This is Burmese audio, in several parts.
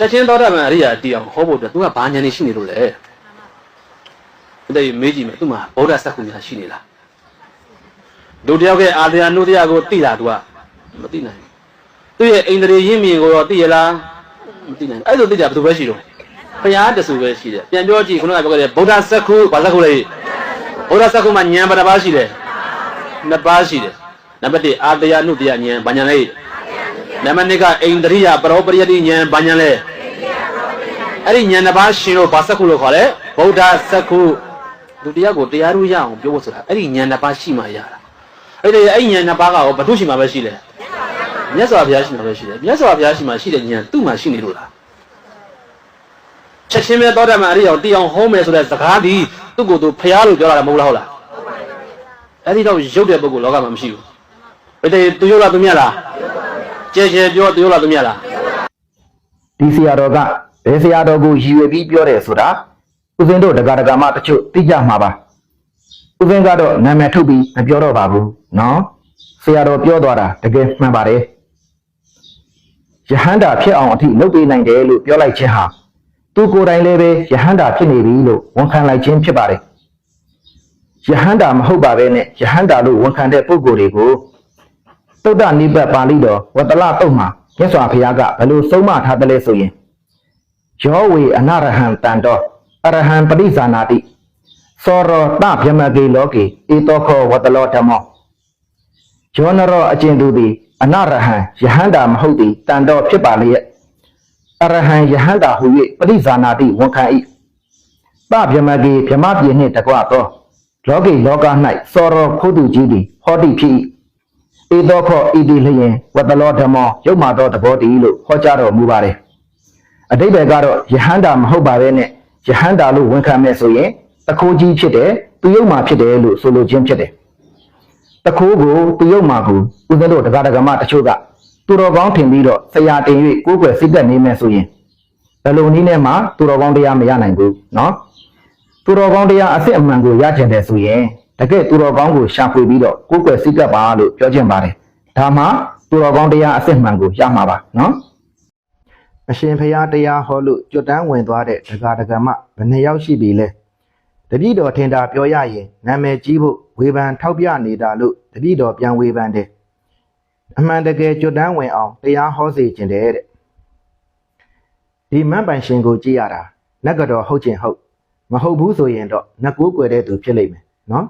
ချက်ချင်းသောတာပန်အရိယာတီအောင်ဟောဖို့အတွက်သူကဘာဉာဏ်နေရှိနေလို့လဲတဲ့မေးကြည့်မယ်သူမှာဗုဒ္ဓစက္ခုများရှိနေလားလူတယောက်ကအာတရားနုတရားကိုသိတာသူကမသိနိုင်ဘူးသူရဲ့အိန္ဒြေရင်းမြင်ကိုတော့သိရလားမသိနိုင်ဘူးအဲ့လိုသိကြဘယ်သူပဲရှိတော့ဘုရားတဆူပဲရှိတယ်ပြန်ပြောကြည့်ခုနကပြောခဲ့တဲ့ဗုဒ္ဓစက္ခုဘာစက္ခုလဲဗုဒ္ဓစက္ခုမှာဉာဏ်ဘယ်နှပါးရှိလဲနှစ်ပါးရှိတယ်နံပါတ်1အာတရားနုတရားဉာဏ်ဘာဉာဏ်လဲ နံပါတ်2ကအိန္ဒြိယပရောပရိယတိဉာဏ်ဘာဉာဏ်လဲအဲ့ဒီဉာဏ်နှစ်ပါးရှင်လို့ဘာစက္ခုလို့ခေါ်လဲဗုဒ္ဓစက္ခုလူတရားကိုတရားรู้ရအောင်ပြောဖို့ဆိုတာအဲ့ဒီဉာဏ်နှစ်ပါးရှိမှရတာအဲ့ဒီအဲ့ဒီဉာဏ်နှစ်ပါးကရောဘု து ရှိမှပဲရှိလဲမြတ်စွာဘုရားရှိမှပဲရှိတယ်မြတ်စွာဘုရားရှိမှရှိတဲ့ဉာဏ်သူ့မှာရှိနေလို့လားချက်ချင်းပဲသောတာပန်အရိယာကိုတီအောင်ဟောမယ်ဆိုတဲ့စကားဒီသူ့ကိုယ်သူဖျားလို့ပြောတာမဟုတ်လားဟုတ်လားအဲ့ဒီတော့ရုပ်တဲ့ပုဂ္ဂိုလ်လောကမှာမရှိဘူးဘယ်တည်းသူရုပ်လားသူမြတ်လား ကျဲကျဲပြောသူရုပ်လားသူမြတ်လားဒီဆရာတော်ကဘယ်ဆရာတော်ကိုရည်ရွယ်ပြီးပြောတယ်ဆိုတာဦးဇင်းတို့တရားဓမ္မတချို့သိကြမှာပါဦးဇင်းကတော့နာမည်ထုတ်ပြီးမပြောတော့ပါဘူးနော်ဆရာတော်ပြောသွားတာတကယ်မှန်ပါတယ်ယဟန္တာဖြစ်အောင်အထိလုပ်ပေးနိုင်တယ်လို့ပြောလိုက်ခြင်းဟာသူကိုယ်တိုင်လည်းပဲယဟန္တာဖြစ်နေပြီလို့ဝန်ခံလိုက်ခြင်းဖြစ်ပါတယ်ယဟန္တာမဟုတ်ပါပဲနဲ့ယဟန္တာလို့ဝန်ခံတဲ့ပုဂ္ဂိုလ်တွေကို သုဒ္ဓနိဗ္ဗာန်ပါဠိတော်ဝတ္တလတုတ်မှာမြတ်စွာဘုရားကဘယ်လိုဆုံးမထားတယ်လဲဆိုရင်ယောဝေအနရဟံတန်တော်အရဟံပရိဇာနာတိသောရောတဗြဟ္မကေလောကေဧတောခောဝတ္တလောဓမ္မောယောနရောအကျဉ်သူသည်အနရဟံယဟန္တာမဟုတ်သည်တန်တော်ဖြစ်ပါလျက်အရဟံယဟန္တာဟု၍ပရိဇာနာတိဝန်ခံ၏တဗြဟ္မကေဗြဟ္မပြေနှင့်တကွသောလောကေလောက၌သောရောခိုးသူကြီးသည်ဟောတိဖြစ်၏ ဧသောခောဣတိလျင်ဝတ္တလောဓမ္မောရုပ်မာသောတဘောတည်းလို့ဟောကြားတော်မူပါတယ်အတိပ္ပယ်ကတော့ယဟန္တာမဟုတ်ပါပဲနဲ့ယဟန္တာလို့ဝန်ခံမဲ့ဆိုရင်တခိုးကြီးဖြစ်တယ်သူရုပ်မာဖြစ်တယ်လို့ဆိုလိုခြင်းဖြစ်တယ်တခိုးကိုသူရုပ်မာကိုဦးဇင်းတို့တရားဓမ္မတချို့ကသူတော်ကောင်းထင်ပြီးတော့ဆရာတင်၍ကိုယ်ွယ်စိတ်သက်နေမယ်ဆိုရင်ဘယ်လိုနည်းနဲ့မှသူတော်ကောင်းတရားမရနိုင်ဘူးเนาะသူတော်ကောင်းတရားအစ်စ်အမှန်ကိုရချင်တယ်ဆိုရင် တကယ်သူတော်ကောင်းကိုရှာဖွေပြီးတော့ကိုယ်ွယ်စိတ်ကပ်ပါလို့ပြောချင်ပါတယ်ဒါမှသူတော်ကောင်းတရားအစစ်မှန်ကိုရမှာပါနော်အရှင်ဖရာတရားဟောလို့ကြွတန်းဝင်သွားတဲ့ဒကာဒကမဘယ်နှယောက်ရှိပြီလဲတပည့်တော်ထင်တာပြောရရင်နာမည်ကြီးဖို့ဝေဖန်ထောက်ပြနေတာလို့တပည့်တော်ပြန်ဝေဖန်တယ်အမှန်တကယ်ကြွတန်းဝင်အောင်တရားဟောစေခြင်းတဲ့ဒီမန့်ပိုင်ရှင်ကိုကြည့်ရတာလက်ကတော့ဟုတ်ကျင်ဟုတ်မဟုတ်ဘူးဆိုရင်တော့ငကူကွယ်တဲ့သူဖြစ်လိမ့်မယ်နော်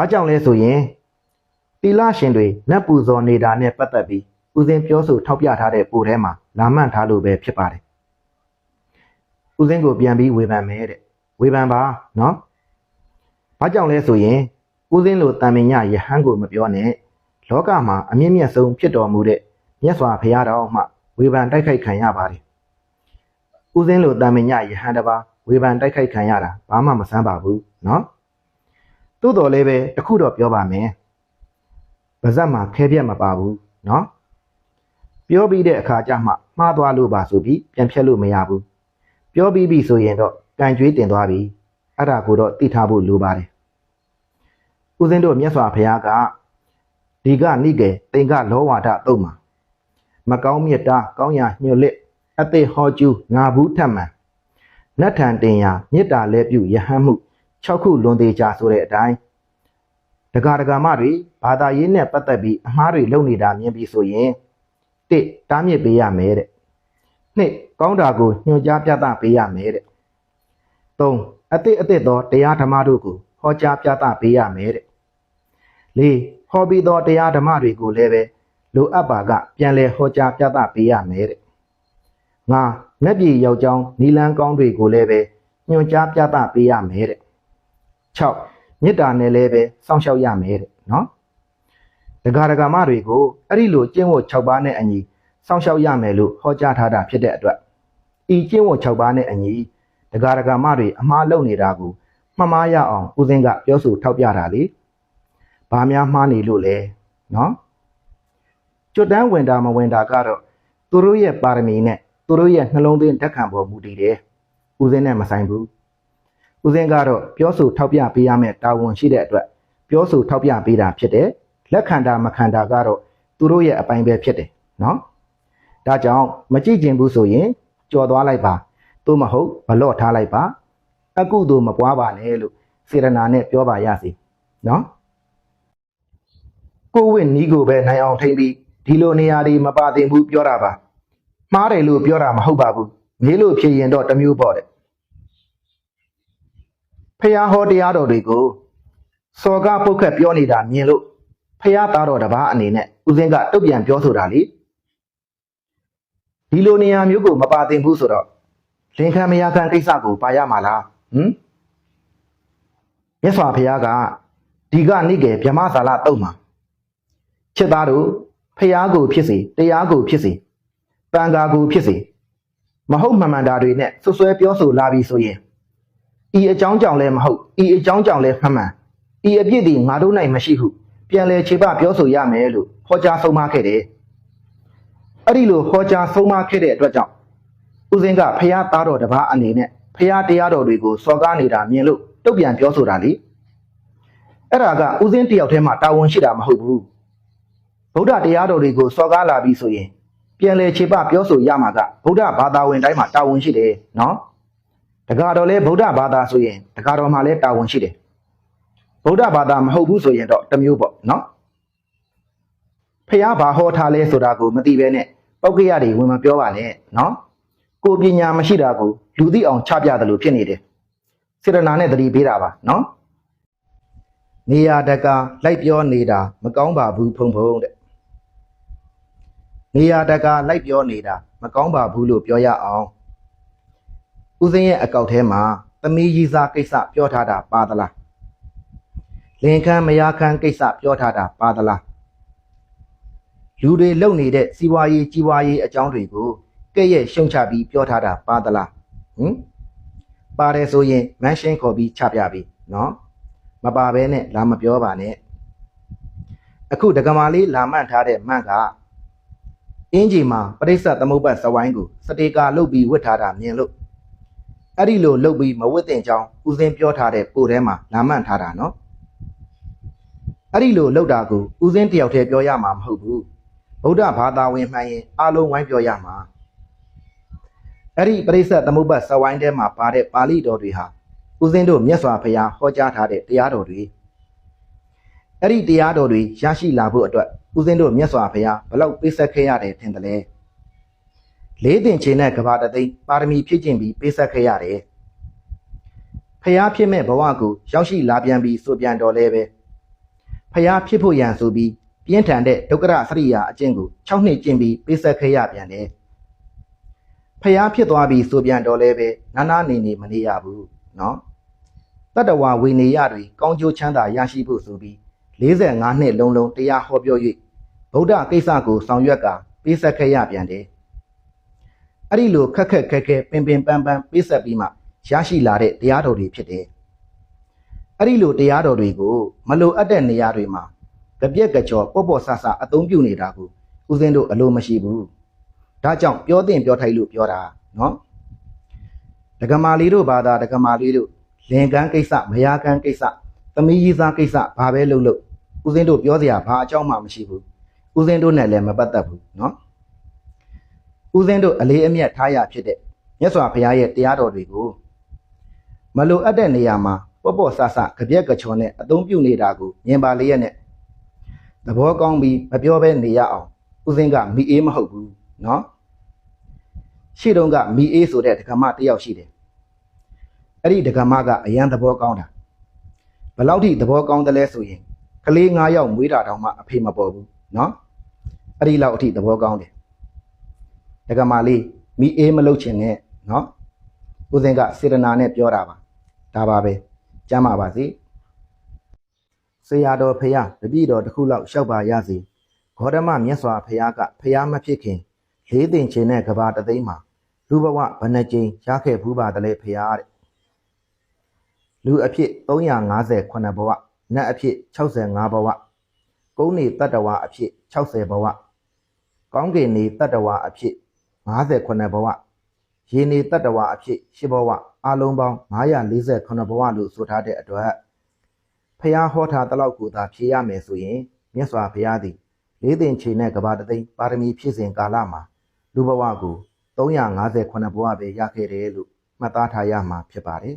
ဘာကြောင့်လဲဆိုရင်တီလာရှင်တွေနတ်ပူဇော်နေတာနဲ့ပတ်သက်ပြီးဦးစင်းပြောဆိုထောက်ပြထားတဲ့ပို့ထဲမှာလာမှန်ထားလို့ပဲဖြစ်ပါတယ်ဦးစင်းကိုပြန်ပြီးဝေဖန်မယ်တဲ့ဝေဖန်ပါနော်ဘာကြောင့်လဲဆိုရင်ဦးစင်းလိုတန်မင်ညယဟန်ကိုမပြောနဲ့လောကမှာအမြင့်မြတ်ဆုံးဖြစ်တော်မူတဲ့မြတ်စွာဘုရားတော်မှဝေဖန်တိုက်ခိုက်ခံရပါတယ်ဦးစင်းလိုတန်မင်ညယဟန်တစ်ပါးဝေဖန်တိုက်ခိုက်ခံရတာဘာမှမဆန်းပါဘူးနော် သို့တော်လည်းပဲတခုတော့ပြောပါမယ်ပါဇက်မှာခဲပြက်မပါဘူးနော်ပြောပြီးတဲ့အခါကျမှမှားသွားလို့ပါဆိုပြီးပြန်ဖြတ်လို့မရဘူးပြောပြီးပြီဆိုရင်တော့ကံကြွေးတင်သွားပြီအဲ့ဒါကိုတော့သိထားဖို့လိုပါတယ်ဦးဇင်းတို့မြတ်စွာဘုရားကဒီကနိကေတင်ကလောဝါဒတုံးမှာမကောင်းမြတ်တာကောင်းရာညွတ်လက်အသိဟောကျူးငါဘူးထက်မှန်နတ်ထံတင်ရာမေတ္တာလဲပြုယဟန်မှု 6ခုလွန်သေးကြဆိုတဲ့အတိုင်းဒကာဒကာမတွေဘာသာရေးနဲ့ပတ်သက်ပြီးအမှားတွေလုပ်နေတာမြင်ပြီးဆိုရင်တစ်တားမြစ်ပေးရမယ်တဲ့နှစ်ကောင်းတာကိုညွှန်ကြားပြသပေးရမယ်တဲ့သုံးအတိအသစ်သောတရားဓမ္မတို့ကိုဟောကြားပြသပေးရမယ်တဲ့လေးဟောပြီးသောတရားဓမ္မတွေကိုလည်းပဲလိုအပ်ပါကပြန်လည်ဟောကြားပြသပေးရမယ်တဲ့ငါမျက်ပြေရောက်ကြောင်းနီလန်းကောင်းတွေကိုလည်းပဲညွှန်ကြားပြသပေးရမယ်တဲ့ 6မေတ္တာနဲ့လည်းပဲစောင့်ရှောက်ရမယ်တဲ့နော်ဒဂါဒဂါမတွေကိုအဲ့ဒီလိုကျင့်ဝတ်6ပါးနဲ့အညီစောင့်ရှောက်ရမယ်လို့ဟောကြားထားတာဖြစ်တဲ့အတွက်ဤကျင့်ဝတ်6ပါးနဲ့အညီဒဂါဒဂါမတွေအမှားလုပ်နေတာကိုမှတ်မှားရအောင်ဦးစင်းကပြောဆိုထောက်ပြတာလေဘာများမှားနေလို့လဲနော်ကျွတ်တန်းဝင်တာမဝင်တာကတော့သူတို့ရဲ့ပါရမီနဲ့သူတို့ရဲ့နှလုံးသွင်းဓာတ်ခံပေါ်မူတည်တယ်ဦးစင်းနဲ့မဆိုင်ဘူး ဦးစင်းကတော့ပြောဆိုထောက်ပြပေးရမယ့်တာဝန်ရှိတဲ့အတွက်ပြောဆိုထောက်ပြပေးတာဖြစ်တယ်လက်ခံတာမခံတာကတော့သူတို့ရဲ့အပိုင်းပဲဖြစ်တယ်နော်ဒါကြောင့်မကြည့်ကျင်ဘူးဆိုရင်ကြော်သွားလိုက်ပါသို့မဟုတ်ဘလော့ထားလိုက်ပါအကုသို့မပွားပါနဲ့လို့စေရနာနဲ့ပြောပါရစေနော်ကိုဝင့်နီးကိုပဲနိုင်အောင်ထိမ့်ပြီးဒီလိုနေရာတွေမပါသင့်ဘူးပြောတာပါမှားတယ်လို့ပြောတာမဟုတ်ပါဘူးမေးလို့ဖြစ်ရင်တော့တစ်မျိုးပေါ့တဲ့ ဖះဟောတရားတော်တွေကိုစော်ကားပုတ်ခတ်ပြောနေတာမြင်လို့ဖះသားတော်တစ်ပါးအနေနဲ့ဦးစင်းကတုတ်ပြန်ပြောဆိုတာလေဒီလိုနေရာမျိုးကိုမပါသင့်ဘူးဆိုတော့လင်ခံမယားခံကိစ္စကိုပါရမှာလားဟမ်မြတ်စွာဘုရားကဒီကနေ့ကဗြဟ္မဇာလတုတ်မှာချစ်သားတို့ဖះကိုဖြစ်စေတရားကိုဖြစ်စေတန်ခါကိုဖြစ်စေမဟုတ်မှန်မှန်တာတွေနဲ့ဆွဆွဲပြောဆိုလာပြီဆိုရင် ဤအကြောင်းကြောင့်လည်းမဟုတ်ဤအကြောင်းကြောင့်လည်းမှန်မှန်ဤအပြစ်ဒီငါတို့၌မရှိဟုပြန်လဲခြေပပြောဆိုရမယ်လို့ဟောကြားဆုံးမခဲ့တယ်အဲ့ဒီလိုဟောကြားဆုံးမခဲ့တဲ့အတွက်ကြောင့်ဦးစင်းကဖះသားတော်တစ်ပါးအနေနဲ့ဖះတရားတော်တွေကိုစော်ကားနေတာမြင်လို့တုတ်ပြန်ပြောဆိုတာလေအဲ့ဒါကဦးစင်းတယောက်တည်းမှတာဝန်ရှိတာမဟုတ်ဘူးဗုဒ္ဓတရားတော်တွေကိုစော်ကားလာပြီဆိုရင်ပြန်လဲခြေပပြောဆိုရမှာကဗုဒ္ဓဘာသာဝင်တိုင်းမှာတာဝန်ရှိတယ်နော် တက္ကတော်လဲဗုဒ္ဓဘာသာဆိုရင်တက္ကတော်မှာလဲတာဝန်ရှိတယ်ဗုဒ္ဓဘာသာမဟုတ်ဘူးဆိုရင်တော့တစ်မျိုးပေါ့နော်ဖះဘာဟောထားလဲဆိုတာကိုမသိဘဲနဲ့ပောက်ကရတွေဝင်မပြောပါနဲ့နော်ကိုပညာမရှိတာကိုလူသိအောင်ချပြတယ်လို့ဖြစ်နေတယ်စေရနာနဲ့တတိပေးတာပါနော်နေရတကလိုက်ပြောနေတာမကောင်းပါဘူးဖုံဖုံတဲ့နေရတကလိုက်ပြောနေတာမကောင်းပါဘူးလို့ပြောရအောင် ဦးစင်းရဲ့အကောက်ထဲမှာသမီးကြီးစားကိစ္စပြောထားတာပါသလားလင်ခမ်းမယားခမ်းကိစ္စပြောထားတာပါသလားလူတွေလုံနေတဲ့စီဝါရေးကြီးဝါရေးအကြောင်းတွေကိုကဲ့ရဲ့ရှုံချပြီးပြောထားတာပါသလားဟင်ပါတယ်ဆိုရင်မန်းရှင်းခေါ်ပြီးချပြပြီနော်မပါဘဲနဲ့လာမပြောပါနဲ့အခုဒကမာလေးလာမှန့်ထားတဲ့မှန့်ကအင်းကြီးမှာပရိစ္ဆသမုပ္ပတ်စဝိုင်းကိုစတေကာလုတ်ပြီးဝတ်ထားတာမြင်လို့ အဲ့ဒီလိုလုတ်ပြီးမဝတ်တင်ကြောင်းဦးစင်းပြောထားတဲ့ပို့ထဲမှာလာမှန့်ထားတာနော်အဲ့ဒီလိုလုတ်တာကိုဦးစင်းတယောက်တည်းပြောရမှာမဟုတ်ဘူးဗုဒ္ဓဘာသာဝင်မှန်ရင်အားလုံးဝိုင်းပြောရမှာအဲ့ဒီပရိစ္ဆသမုပ္ပတ်စဝိုင်းထဲမှာပါတဲ့ပါဠိတော်တွေဟာဦးစင်းတို့မြတ်စွာဘုရားဟောကြားထားတဲ့တရားတော်တွေအဲ့ဒီတရားတော်တွေရရှိလာဖို့အတွက်ဦးစင်းတို့မြတ်စွာဘုရားဘလောက်ပေးဆက်ခဲ့ရတယ်ထင်တယ်လေ လေးတင်ချင်းနဲ့ကဘာတသိမ်းပါရမီဖြည့်ကျင့်ပြီးပေးဆက်ခဲ့ရတယ်။ဖျားဖြစ်မဲ့ဘဝကိုရောက်ရှိလာပြန်ပြီးဆိုပြန်တော်လဲပဲ။ဖျားဖြစ်ဖို့ရန်ဆိုပြီးပြင်းထန်တဲ့ဒုက္ခရစရိယာအကျင့်ကို6နှစ်ကျင့်ပြီးပေးဆက်ခဲ့ရပြန်တယ်။ဖျားဖြစ်သွားပြီးဆိုပြန်တော်လဲပဲနာနာနေနေမနေရဘူးနော်။တတဝဝေနေရတွေကောင်းကျိုးချမ်းသာရရှိဖို့ဆိုပြီး45နှစ်လုံးလုံးတရားဟောပြော၍ဗုဒ္ဓကိစ္စကိုဆောင်ရွက်ကပေးဆက်ခဲ့ရပြန်တယ်။ အဲ့ဒီလိုခက်ခက်ခဲခဲပင်ပင်ပန်းပန်းပေးဆက်ပြီးမှရရှိလာတဲ့တရားတော်တွေဖြစ်တယ်အဲ့ဒီလိုတရားတော်တွေကိုမလိုအပ်တဲ့နေရာတွေမှာကြပြက်ကကြောပေါ့ပေါ့ဆဆအသုံးပြုနေတာကိုဦးစင်းတို့အလိုမရှိဘူးဒါကြောင့်ပြောတင်ပြောထိုက်လို့ပြောတာနော်ဒကမာလေးတို့ဘာသာဒကမာလေးတို့လင်ကန်းကိစ္စမယားကန်းကိစ္စသမီးကြီးစားကိစ္စဘာပဲလုပ်လို့ဦးစင်းတို့ပြောစရာဘာအကြောင်းမှမရှိဘူးဦးစင်းတို့နဲ့လည်းမပတ်သက်ဘူးနော် ဦးစင်းတို့အလေးအမြတ်ထားရဖြစ်တဲ့မြတ်စွာဘုရားရဲ့တရားတော်တွေကိုမလိုအပ်တဲ့နေရာမှာပေါ့ပေါ့ဆဆကြပြက်ကချော်နဲ့အသုံးပြုနေတာကိုမြင်ပါလျက်နဲ့သဘောကောင်းပြီးမပြောဘဲနေရအောင်ဦးစင်းကမိအေးမဟုတ်ဘူးနော်ရှေ့တုန်းကမိအေးဆိုတဲ့ဒကမတယောက်ရှိတယ်အဲ့ဒီဒကမကအရန်သဘောကောင်းတာဘယ်လောက်ထိသဘောကောင်းတယ်လဲဆိုရင်ကလေး9ယောက်မွေးတာတောင်မှအဖေမပေါ်ဘူးနော်အဲ့ဒီလောက်အထိသဘောကောင်းတယ် ဒကမလေးမိအေးမလုပ်ချင်နဲ့နော်ဦးစင်ကစေတနာနဲ့ပြောတာပါဒါပါပဲကျမ်းပါပါစေဆရာတော်ဖရာတပည့်တော်တစ်ခုလောက်လျှောက်ပါရစေဂေါတမမြတ်စွာဘုရားကဖရာမဖြစ်ခင်လေးသိင်ချင်းတဲ့ကဘာတသိမ်းမှာလူဘဝဘယ်နှကြိမ်ရခဲ့ဘူးပါတလဲဖရာတဲ့လူအဖြစ်358ဘဝနတ်အဖြစ်65ဘဝကုန်းနေတတ္တဝါအဖြစ်60ဘဝကောင်းကင်နေတတ္တဝါအဖြစ် 58ဘဝရေနေတတ္တဝါအဖြစ်10ဘဝအလုံးပေါင်း948ဘဝလို့ဆိုထားတဲ့အတွက်ဖះဟောထားတလောက်ကိုသာဖြေရမယ်ဆိုရင်မြတ်စွာဘုရားသည်လေးသိင်ချိန်နဲ့ကဘာတသိန်းပါရမီဖြစ်စဉ်ကာလမှာလူလူဘဝကို358ဘဝပဲရခဲ့တယ်လို့မှတ်သားထားရမှာဖြစ်ပါတယ်